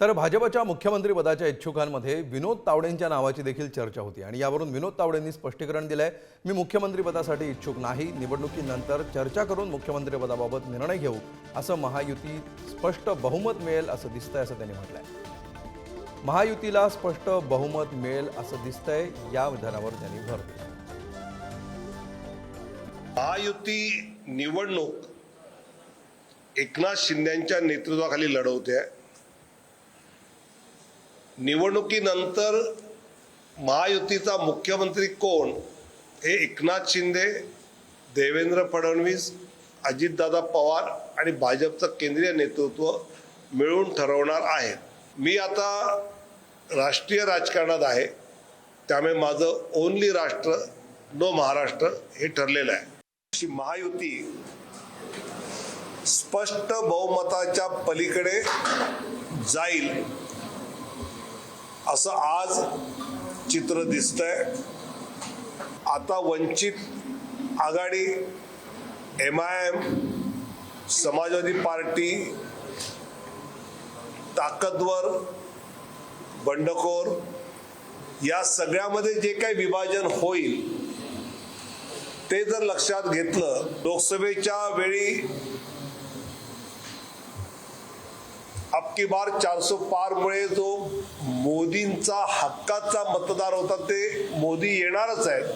तर भाजपच्या मुख्यमंत्रीपदाच्या इच्छुकांमध्ये विनोद तावडेंच्या नावाची देखील चर्चा होती आणि यावरून विनोद तावडेंनी स्पष्टीकरण दिलं आहे मी मुख्यमंत्रीपदासाठी इच्छुक नाही. निवडणुकीनंतर चर्चा करून मुख्यमंत्रीपदाबाबत निर्णय घेऊ असं महायुती स्पष्ट बहुमत मिळेल असं दिसतंय असं त्यांनी म्हटलं आहे महायुतीला स्पष्ट बहुमत मिळेल असं दिसतंय या विधानावर त्यांनी भर दिला. महायुती निवडणूक एकनाथ शिंदेच्या नेतृत्वाखाली लढवते. निवडणुकीनंतर महायुतीचा मुख्यमंत्री कोण हे एकनाथ शिंदे देवेंद्र फडणवीस अजितदादा पवार आणि भाजपचं केंद्रीय नेतृत्व मिळून ठरवणार आहे. मी आता राष्ट्रीय राजकारणात आहे. त्यामुळे माझं ओनली राष्ट्र नो महाराष्ट्र हे ठरलेलं आहे. अशी महायुती स्पष्ट बहुमताच्या पलीकडे जाईल. असं आज चित्र दिसतंय. आता Vanchit Aghadi M I M Samajwadi party ताकदवर बंडखोर या सगळ्यामध्ये जे काही विभाजन होईल ते जर लक्षात घेतलं लोकसभेच्या वेळी अब की बार चारशे पार मुळे जो मोदींचा हक्काचा मतदार होता ते मोदी येणारच आहेत.